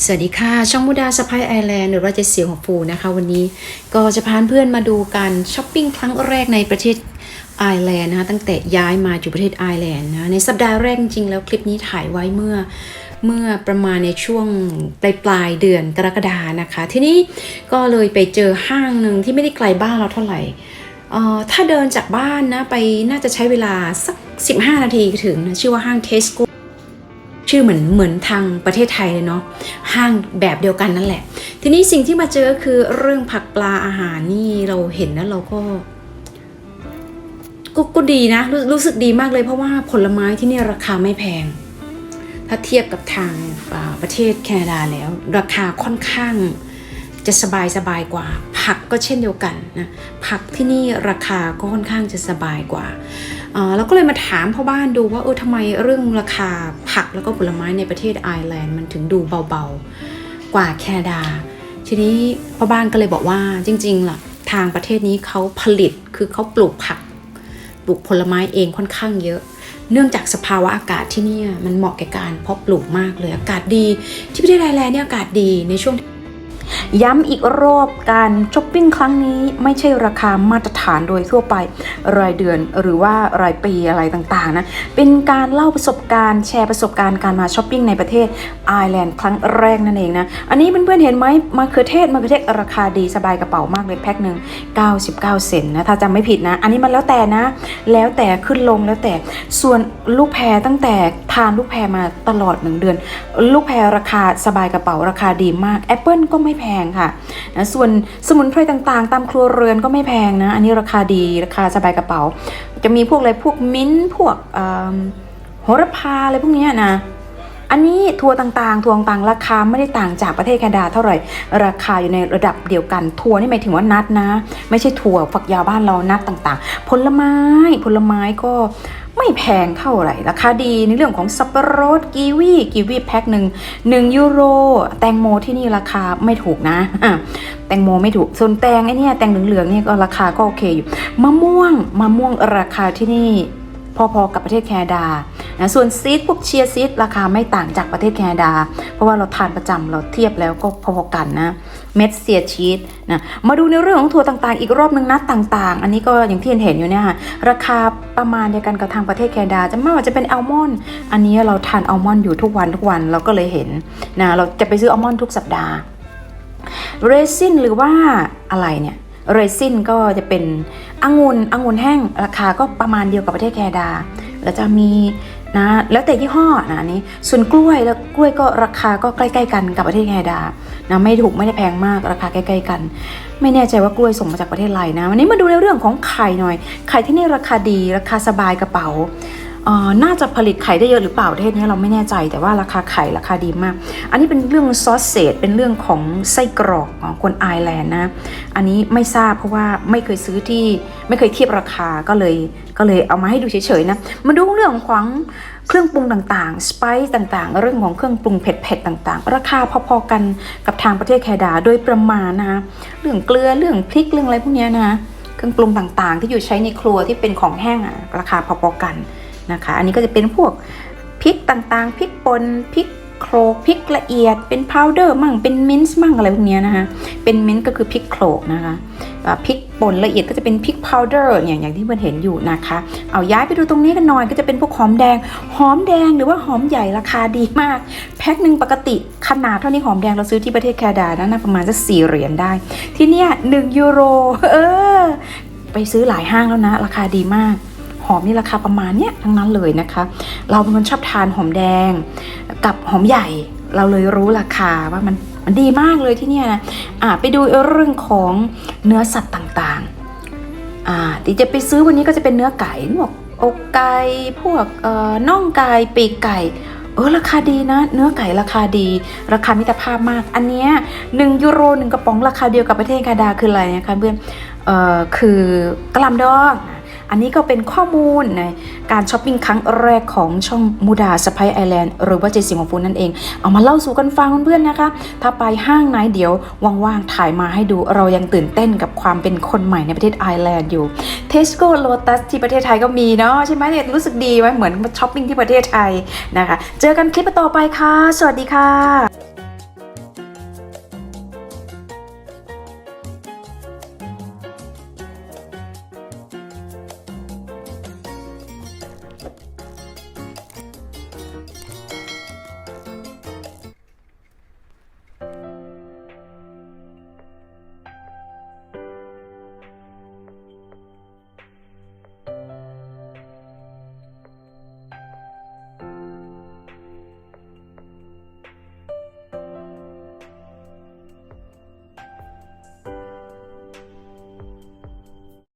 สวัสดีค่ะ ช่องมุดาสะพายไอแลนด์หรือว่าเจเสียงของฟูนะคะ วันนี้ก็จะพาเพื่อนมาดูการช้อปปิ้งครั้งแรกในประเทศไอร์แลนด์นะคะตั้งแต่ย้ายมาอยู่ประเทศไอร์แลนด์นะในสัปดาห์แรกจริงๆแล้วคลิปนี้ถ่ายไว้เมื่อเมื่อประมาณในช่วงปลายปลายเดือนกรกฎานะคะ ทีนี้ก็เลยไปเจอห้างหนึ่งที่ไม่ได้ไกลบ้านเราเท่าไหร่เอ่อถ้าเดินจากบ้านนะไปน่าจะใช้เวลาสัก 15 นาทีถึงนะชื่อว่าห้างเทสโก ชื่อเหมือนเหมือนทางประเทศไทยเลยเนาะห้างแบบเดียวกันนั่นแหละ ทีนี้สิ่งที่มาเจอคือเรื่องผักปลาอาหารนี่เราเห็นแล้วเราก็ก็ก็ดีนะรรู้สึกดีมากเลยเพราะว่าผลไม้ที่นี่ราคาไม่แพง ถ้าเทียบกับทางประเทศแคนาดาแล้ว ราคาค่อนข้าง จะสบายสบายกว่า ผักก็เช่นเดียวกันนะผักที่นี่ราคาก็ค่อนข้างจะสบายกว่าเราก็เลยมาถามพ่อบ้านดูว่าเออทำไมเรื่องราคาผักแล้วก็ผลไม้ในประเทศไอร์แลนด์มันถึงดูเบาๆ กว่าแคนาดา ทีนี้พ่อบ้านก็เลยบอกว่าจริงๆล่ะทางประเทศนี้เขาผลิตคือเขาปลูกผักปลูกผลไม้เองค่อนข้างเยอะ เนื่องจากสภาวะอากาศที่นี่มันเหมาะแก่การเพาะปลูกมากเลยอากาศดีที่ประเทศไอร์แลนด์เนี่ยอากาศดีในช่วง ย้ำอีกรอบการช้อปปิ้งครั้งนี้ไม่ใช่ราคามาตรฐานโดยทั่วไปรายเดือนหรือว่ารายปีอะไรต่างๆนะเป็นการเล่าประสบการณ์แชร์ประสบการณ์การมาช้อปปิ้งในประเทศไอร์แลนด์ครั้งแรกนั่นเองนะอันนี้เพื่อนๆเห็นไหมมะเขือเทศมะเขือเทศราคาดีสบายกระเป๋ามากเลยแพ็คหนึ่ง99 เซนนะถ้าจำไม่ผิดนะ อันนี้มันแล้วแต่นะ แล้วแต่ขึ้นลงแล้วแต่ส่วนลูกแพรตั้งแต่ทานลูกแพรมาตลอดหนึ่งเดือน ลูกแพรราคาสบายกระเป๋าราคาดีมากแอปเปิลก็ไม่แพงค่ะนะส่วนสมุนไพรต่างๆ ตามครัวเรือนก็ไม่แพงนะ อันนี้ราคาดีราคาสบายกระเป๋า จะมีพวกอะไรพวกมิ้นท์พวกโหระพาอะไรพวกนี้นะอันนี้ทัวร์ต่างๆ ทัวร์ต่างราคาไม่ได้ต่างจากประเทศแคนาดาเท่าไหร่ ราคาอยู่ในระดับเดียวกัน ทัวร์นี่หมายถึงว่านัดนะ ไม่ใช่ทัวร์ฝักยาวบ้านเรานัดต่างๆ ผลไม้ ผลไม้ก็ ไม่แพงเท่าไหร่ราคาดีในเรื่องของสับปะรดกีวีกีวีแพ็คหนึ่งหนึ่งยูโร แตงโมที่นี่ราคาไม่ถูกนะ แตงโมไม่ถูก ส่วนแตงไอ้เนี่ยแตงเหลืองๆเนี่ยก็ราคาก็โอเคอยู่ มะม่วงมะม่วงราคาที่นี่ พอๆกับประเทศแคนาดา นะส่วนซีดพวกเชียร์ซีดราคาไม่ต่างจากประเทศแคนาดา เพราะว่าเราทานประจำเราเทียบแล้วก็พอๆกันนะเม็ดเซียชีสนะมาดูในเรื่องของถั่วต่างๆ อีกรอบหนึ่งนะต่างๆ อันนี้ก็อย่างที่เห็นอยู่เนี่ยค่ะราคาประมาณเดียวกันกับทางประเทศแคนาดา จะไม่ว่าจะเป็นอัลมอนด์อันนี้เราทานอัลมอนด์อยู่ทุกวันทุกวันเราก็เลยเห็นนะเราจะไปซื้ออัลมอนด์ทุกสัปดาห์เรซินหรือว่าอะไรเนี่ยเรซินก็จะเป็นองุ่นองุ่นแห้งราคาก็ประมาณเดียวกับประเทศแคนาดาแล้วจะมี นะแล้วแต่ยี่ห้อนะอันนี้ส่วนกล้วยแล้วกล้วยก็ราคาก็ใกล้ ๆ กันกับประเทศแคนาดานะไม่ถูกไม่ได้แพงมากราคาใกล้ ๆ กัน ไม่แน่ใจว่ากล้วยส่งมาจากประเทศอะไรนะ วันนี้มาดูในเรื่องของไข่หน่อย ไข่ที่นี่ราคาดี ราคาสบายกระเป๋าอ่อน่าจะผลิตไข่ได้เยอะหรือเปล่าประเทศนี้เราไม่แน่ใจแต่ว่าราคาไข่ราคาดีมาก อันนี้เป็นเรื่องซอสเศษเป็นเรื่องของไส้กรอกของคนไอร์แลนด์นะ อันนี้ไม่ทราบเพราะว่าไม่เคยซื้อที่ไม่เคยเทียบราคาก็เลยก็เลยเอามาให้ดูเฉยๆนะ มาดูเรื่องของเครื่องปรุงต่างๆ สไปซ์ต่างๆ เรื่องของเครื่องปรุงเผ็ดๆต่างๆ ราคาพอๆกันกับทางประเทศแคนาดาโดยประมาณนะคะเรื่องเกลือเรื่องพริกเรื่องอะไรพวกนี้นะเครื่องปรุงต่างๆ ที่อยู่ใช้ในครัวที่เป็นของแห้งอะราคาพอๆกันนะคะ อันนี้ก็จะเป็นพวกพริกต่างๆพริกป่นพริกโคลกพริกละเอียดเป็นพาวเดอร์มั่งเป็นมินซ์มั่งอะไรพวกนี้นะคะเป็นมินซ์ก็คือพริกโคลกนะคะพริก ป่นละเอียดก็จะเป็นพริกพาวเดอร์เนี่ยอย่างที่เพื่อนเห็นอยู่นะคะ เอาย้ายไปดูตรงนี้กันหน่อยก็จะเป็นพวกหอมแดง หอมแดงหรือว่าหอมใหญ่ราคาดีมาก แพ็คหนึ่งปกติขนาดเท่านี้หอมแดงเราซื้อที่ประเทศแคนาดานะน่าประมาณจะสี่เหรียญได้ ที่เนี่ยหนึ่งยูโรเออไปซื้อหลายห้างแล้วนะ ราคาดีมาก หอมนี่ราคาประมาณเนี้ยทั้งนั้นเลยนะคะ เราเป็นคนชอบทานหอมแดงกับหอมใหญ่เราเลยรู้ราคาว่ามัน มันดีมากเลยที่เนี่ยนะอ่าไปดูเรื่องของเนื้อสัตว์ต่างๆอ่าที่จะไปซื้อวันนี้ก็จะเป็นเนื้อไก่พวกอกไก่พวกเอ่อน่องไก่ปีกไก่เออราคาดีนะ เนื้อไก่ราคาดี ราคามิตรภาพมาก อันเนี้ยหนึ่งยูโรหนึ่งกระป๋องราคาเดียวกับประเทศแคนาดาคืออะไรนะคะเพื่อนเอ่อคือกระลำดอง อันนี้ก็เป็นข้อมูลในการช้อปปิ้งครั้งแรกของช่องมูดาสไปไอแลนด์หรือว่าเจสิงของฟูนั่นเอง เอามาเล่าสู่กันฟังเพื่อนๆนะคะ ถ้าไปห้างไหนเดี๋ยวว่างๆถ่ายมาให้ดูเรายังตื่นเต้นกับความเป็นคนใหม่ในประเทศไอร์แลนด์อยู่เทสโก้โลตัสที่ประเทศไทยก็มีเนาะใช่ไหมเนี่ยรู้สึกดีไหมเหมือนมาช้อปปิ้งที่ประเทศไทยนะคะ เจอกันคลิปต่อไปค่ะ สวัสดีค่ะ